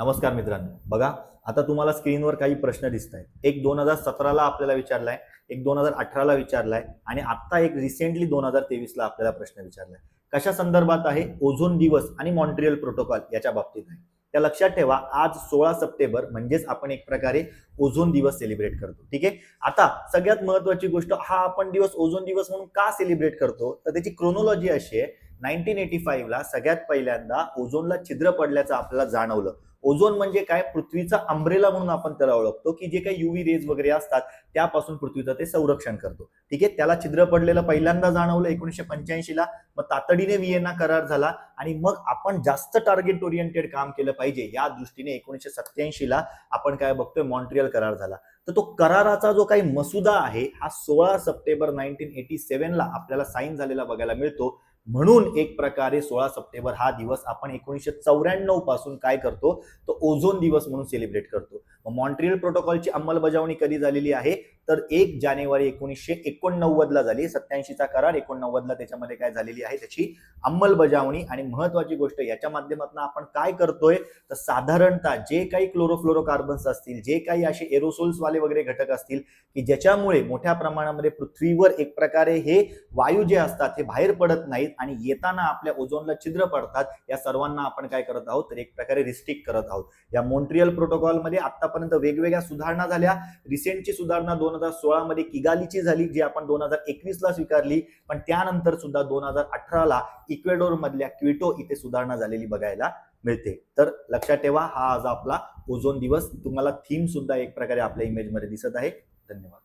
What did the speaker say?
नमस्कार मित्रांनो. बघा आता तुम्हाला स्क्रीनवर काही प्रश्न दिसत आहेत एक दोन हजार सतराला आपल्याला विचारलाय एक दोन हजार अठराला विचारलाय आणि आत्ता एक रिसेंटली दोन हजार तेवीसला आपल्याला प्रश्न विचारलाय. कशा संदर्भात आहे? ओझोन दिवस आणि मॉन्ट्रियल प्रोटोकॉल याच्या बाबतीत आहे. त्या लक्षात ठेवा आज सोळा सप्टेंबर म्हणजेच आपण एक प्रकारे ओझोन दिवस सेलिब्रेट करतो. ठीक आहे? आता सगळ्यात महत्वाची गोष्ट हा आपण दिवस ओझोन दिवस म्हणून का सेलिब्रेट करतो? तर त्याची क्रोनॉलॉजी अशी आहे नाईन्टीन एटी फाईव्हला सगळ्यात पहिल्यांदा ओझोनला छिद्र पडल्याचं आपल्याला जाणवलं. ओझोन म्हणजे काय? पृथ्वीचा अंब्रेला म्हणून आपण त्याला ओळखतो की जे काही युव्ही रेज वगैरे असतात त्यापासून पृथ्वीचं ते संरक्षण करतो. ठीक आहे? त्याला छिद्र पडलेलं पहिल्यांदा जाणवलं एकोणीशे पंच्याऐंशीला मग तातडीने व्हिएना करार झाला आणि मग आपण जास्त टार्गेट ओरिएंटेड काम केलं पाहिजे. या दृष्टीने एकोणीशे सत्याऐंशीला आपण काय बघतोय? मॉन्ट्रियल करार झाला. तर तो कराराचा जो काही मसुदा आहे हा सोळा सप्टेंबर नाईन्टीन एटी सेव्हनला आपल्याला साईन झालेला बघायला मिळतो. म्हणून एक प्रकारे सोळा सप्टेंबर हा दिवस आपण एकोणीसशे चौऱ्याण्णवपासून काय करतो? तो ओझोन दिवस म्हणून सेलिब्रेट करतो. मग मॉन्ट्रियल प्रोटोकॉलची अंमलबजावणी कधी झालेली आहे? तर एक जानेवारी एकोणीसशे एकोणनव्वद ला झाली. सत्याऐंशीचा करार एकोणनव्वद ला त्याच्यामध्ये काय झालेली आहे? त्याची अंमलबजावणी आणि महत्वाची गोष्ट याच्या माध्यमातून आपण काय करतोय? तर साधारणतः जे काही क्लोरोफ्लोरोकार्बन्स असतील जे काही असे एरोसोल्स वाले वगैरे घटक असतील की ज्याच्यामुळे मोठ्या प्रमाणामध्ये पृथ्वीवर एक प्रकारे हे वायू जे असतात हे बाहेर पडत नाहीत आणि येताना आपल्या ओझोनला छिद्र पडतात या सर्वांना आपण काय करत आहोत? तर एक प्रकारे रिस्ट्रिक्ट करत आहोत. या मॉन्ट्रियल प्रोटोकॉलमध्ये आतापर्यंत वेगवेगळ्या सुधारणा झाल्या. रिसेंटची सुधारणा दोन हजार सोळा मध्ये किगालीची झाली जी आपण दोन हजार एकवीसला स्वीकारली पण त्यानंतर सुद्धा दोन हजार अठराला इक्वेडोर मधल्या क्विटो इथे सुधारणा झालेली बघायला मिळते. तर लक्षात ठेवा हा आज आपला ओझोन दिवस. तुम्हाला थीम सुद्धा एक प्रकारे आपल्या इमेजमध्ये दिसत आहे. धन्यवाद.